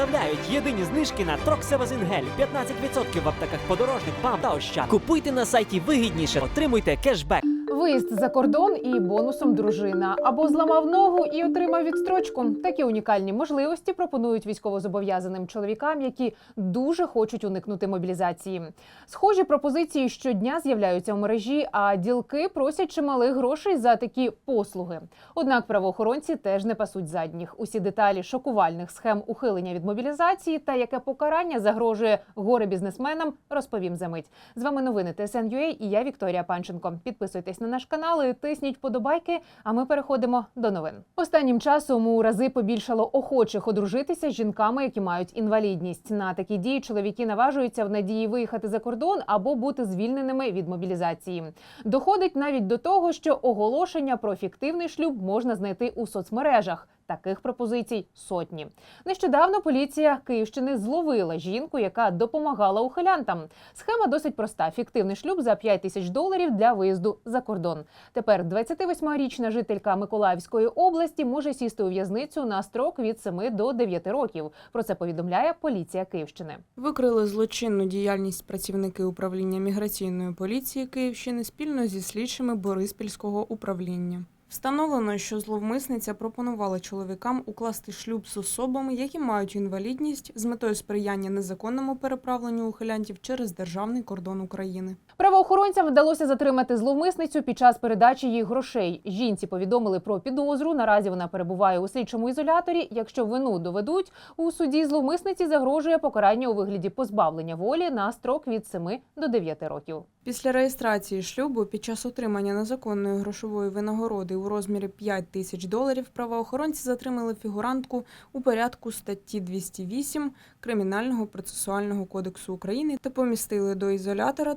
представляють єдині знижки на Троксевазингель 15% в аптеках подорожник, БАМ та Ощад. Купуйте на сайті вигідніше, отримуйте кешбек. Виїзд за кордон і бонусом дружина або зламав ногу і отримав відстрочку. Такі унікальні можливості пропонують військовозобов'язаним чоловікам, які дуже хочуть уникнути мобілізації. Схожі пропозиції щодня з'являються в мережі, а ділки просять чималих грошей за такі послуги. Однак правоохоронці теж не пасуть задніх. Усі деталі шокувальних схем ухилення від мобілізації та яке покарання загрожує горе бізнесменам, розповім за мить. З вами новини ТСН.UA і я Вікторія Панченко. Підписуйтесь на наш канал і тисніть подобайки. А ми переходимо до новин. Останнім часом у рази побільшало охочих одружитися з жінками, які мають інвалідність. На такі дії чоловіки наважуються в надії виїхати за кордон або бути звільненими від мобілізації. Доходить навіть до того, що оголошення про фіктивний шлюб можна знайти у соцмережах. Таких пропозицій сотні. Нещодавно поліція Київщини зловила жінку, яка допомагала ухилянтам. Схема досить проста: фіктивний шлюб за 5 тисяч доларів для виїзду за кордон. Тепер 28-річна жителька Миколаївської області може сісти у в'язницю на строк від 7 до 9 років. Про це повідомляє поліція Київщини. Викрили злочинну діяльність працівники управління міграційної поліції Київщини спільно зі слідчими Бориспільського управління. Встановлено, що зловмисниця пропонувала чоловікам укласти шлюб з особами, які мають інвалідність, з метою сприяння незаконному переправленню ухилянтів через державний кордон України. Правоохоронцям вдалося затримати зловмисницю під час передачі їй грошей. Жінці повідомили про підозру. Наразі вона перебуває у слідчому ізоляторі. Якщо вину доведуть, у суді зловмисниці загрожує покарання у вигляді позбавлення волі на строк від 7 до 9 років. Після реєстрації шлюбу під час отримання незаконної грошової винагороди у розмірі 5 тисяч доларів правоохоронці затримали фігурантку у порядку статті 208 Кримінального процесуального кодексу України та помістили до ізолятора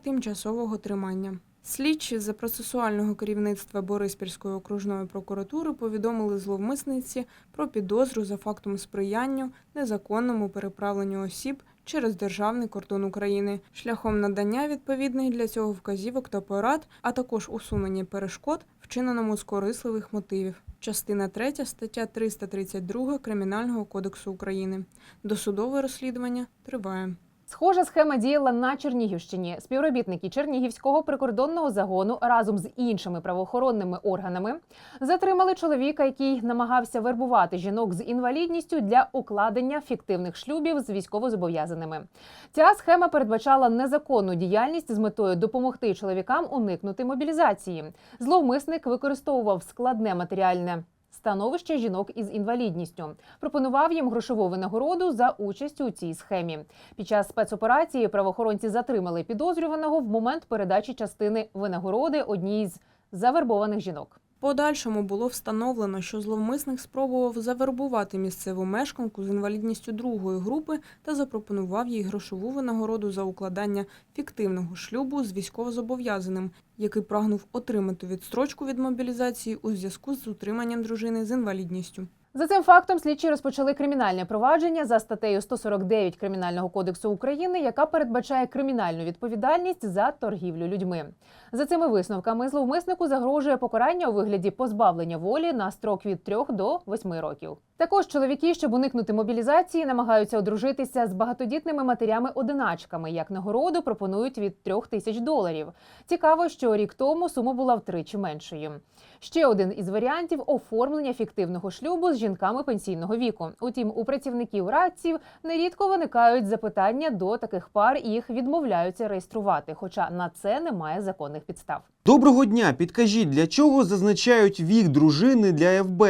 тимчасового тримання. Слідчі за процесуального керівництва Бориспільської окружної прокуратури повідомили зловмисниці про підозру за фактом сприяння незаконному переправленню осіб через державний кордон України шляхом надання відповідних для цього вказівок та порад, а також усунення перешкод, вчиненому з корисливих мотивів. Частина 3 стаття 332 Кримінального кодексу України. Досудове розслідування триває. Схожа схема діяла на Чернігівщині. Співробітники Чернігівського прикордонного загону разом з іншими правоохоронними органами затримали чоловіка, який намагався вербувати жінок з інвалідністю для укладення фіктивних шлюбів з військовозобов'язаними. Ця схема передбачала незаконну діяльність з метою допомогти чоловікам уникнути мобілізації. Зловмисник використовував складне матеріальне. Становище жінок із інвалідністю пропонував їм грошову винагороду за участь у цій схемі. Під час спецоперації правоохоронці затримали підозрюваного в момент передачі частини винагороди одній з завербованих жінок. Подальшому було встановлено, що зловмисник спробував завербувати місцеву мешканку з інвалідністю другої групи та запропонував їй грошову винагороду за укладання фіктивного шлюбу з військовозобов'язаним, який прагнув отримати відстрочку від мобілізації у зв'язку з утриманням дружини з інвалідністю. За цим фактом слідчі розпочали кримінальне провадження за статтею 149 Кримінального кодексу України, яка передбачає кримінальну відповідальність за торгівлю людьми. За цими висновками зловмиснику загрожує покарання у вигляді позбавлення волі на строк від 3 до 8 років. Також чоловіки, щоб уникнути мобілізації, намагаються одружитися з багатодітними матерями-одиначками. Як нагороду пропонують від 3 тисяч доларів. Цікаво, що рік тому сума була втричі меншою. Ще один із варіантів оформлення фіктивного шлюбу з жінками пенсійного віку. Утім, у працівників радців нерідко виникають запитання до таких пар і їх відмовляються реєструвати, хоча на це немає законних підстав. Доброго дня! Підкажіть, для чого зазначають вік дружини для ФБ?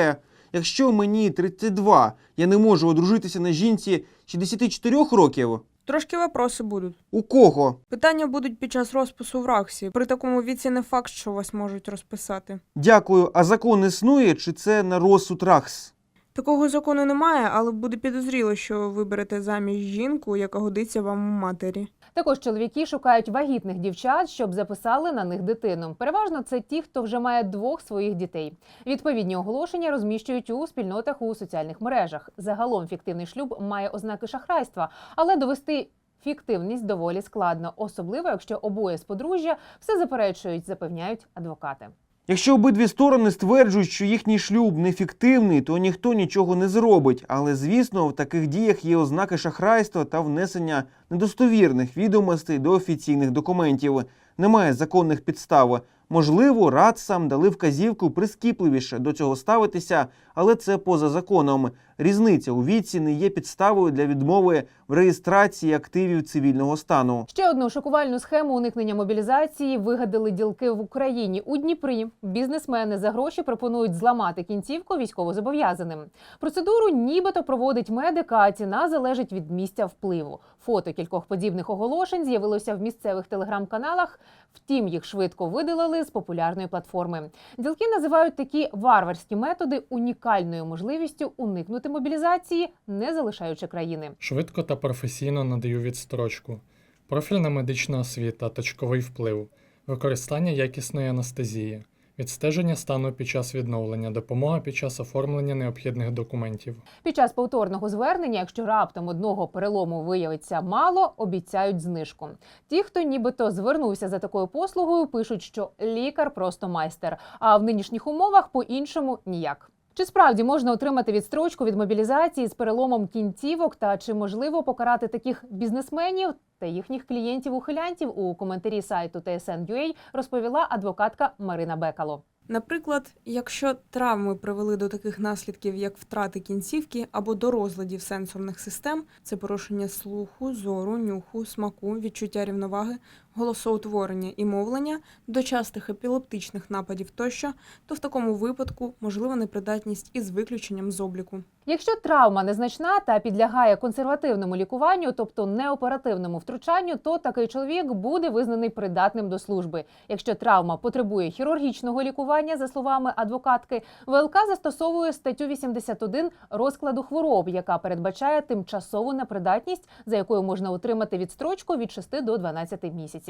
Якщо мені 32, я не можу одружитися на жінці 64 років? Трошки вопроси будуть. У кого? Питання будуть під час розпису в РАКСі. При такому віці не факт, що вас можуть розписати. Дякую, а закон існує чи це на розсуд РАХС? Такого закону немає, але буде підозріло, що ви берете заміж жінку, яка годиться вам у матері. Також чоловіки шукають вагітних дівчат, щоб записали на них дитину. Переважно це ті, хто вже має двох своїх дітей. Відповідні оголошення розміщують у спільнотах у соціальних мережах. Загалом фіктивний шлюб має ознаки шахрайства, але довести. Фіктивність доволі складно, особливо якщо обоє з подружжя все заперечують, запевняють адвокати. Якщо обидві сторони стверджують, що їхній шлюб нефіктивний, то ніхто нічого не зробить. Але звісно, в таких діях є ознаки шахрайства та внесення недостовірних відомостей до офіційних документів. Немає законних підстав. Можливо, рад сам дали вказівку прискіпливіше до цього ставитися, але це поза законом. Різниця у віці не є підставою для відмови в реєстрації активів цивільного стану. Ще одну шокувальну схему уникнення мобілізації вигадали ділки в Україні у Дніпрі. Бізнесмени за гроші пропонують зламати кінцівку військовозобов'язаним. Процедуру нібито проводить медик, а ціна залежить від місця впливу. Фото кількох подібних оголошень з'явилося в місцевих телеграм-каналах. Втім, їх швидко видалили з популярної платформи. Ділки називають такі варварські методи унікальною можливістю уникнути мобілізації, не залишаючи країни. Швидко та професійно надаю відстрочку, профільна медична освіта, точковий вплив, використання якісної анестезії, відстеження стану під час відновлення, допомога під час оформлення необхідних документів. Під час повторного звернення, якщо раптом одного перелому виявиться мало, обіцяють знижку. Ті, хто нібито звернувся за такою послугою, пишуть, що лікар просто майстер, а в нинішніх умовах по-іншому ніяк. Чи справді можна отримати відстрочку від мобілізації з переломом кінцівок, та чи можливо покарати таких бізнесменів та їхніх клієнтів-ухилянтів у коментарі сайту TSN.ua розповіла адвокатка Марина Бекало. Наприклад, якщо травми привели до таких наслідків, як втрати кінцівки або до розладів сенсорних систем, це порушення слуху, зору, нюху, смаку, відчуття рівноваги, голосоутворення і мовлення, до частих епілептичних нападів тощо, то в такому випадку можлива непридатність із виключенням з обліку. Якщо травма незначна та підлягає консервативному лікуванню, тобто неоперативному втручанню, то такий чоловік буде визнаний придатним до служби. Якщо травма потребує хірургічного лікування, за словами адвокатки, ВЛК застосовує статтю 81 розкладу хвороб, яка передбачає тимчасову непридатність, за якою можна отримати відстрочку від 6 до 12 місяців.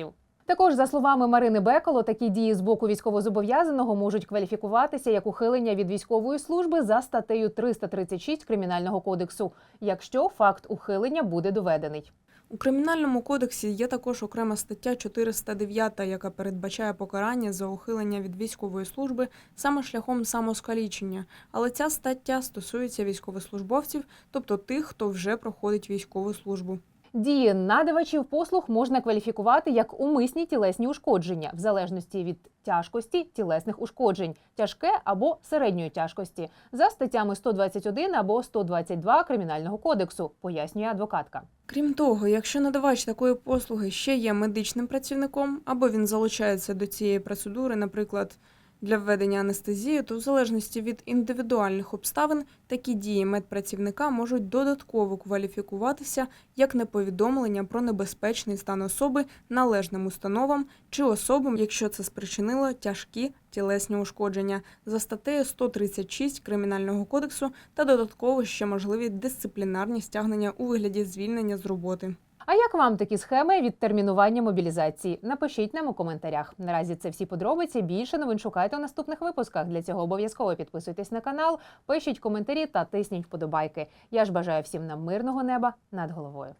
Також, за словами Марини Бекало, такі дії з боку військовозобов'язаного можуть кваліфікуватися як ухилення від військової служби за статтею 336 Кримінального кодексу, якщо факт ухилення буде доведений. У кримінальному кодексі є також окрема стаття 409, яка передбачає покарання за ухилення від військової служби саме шляхом самоскалічення. Але ця стаття стосується військовослужбовців, тобто тих, хто вже проходить військову службу. Дії надавачів послуг можна кваліфікувати як умисні тілесні ушкодження, в залежності від тяжкості тілесних ушкоджень, тяжке або середньої тяжкості, за статтями 121 або 122 Кримінального кодексу, пояснює адвокатка. Крім того, якщо надавач такої послуги ще є медичним працівником, або він залучається до цієї процедури, наприклад, для введення анестезії, то в залежності від індивідуальних обставин такі дії медпрацівника можуть додатково кваліфікуватися як неповідомлення про небезпечний стан особи належним установам чи особам, якщо це спричинило тяжкі тілесні ушкодження за статтею 136 Кримінального кодексу та додатково ще можливі дисциплінарні стягнення у вигляді звільнення з роботи. А як вам такі схеми відтермінування мобілізації? Напишіть нам у коментарях. Наразі це всі подробиці. Більше новин шукайте у наступних випусках. Для цього обов'язково підписуйтесь на канал, пишіть коментарі та тисніть вподобайки. Я ж бажаю всім нам мирного неба над головою.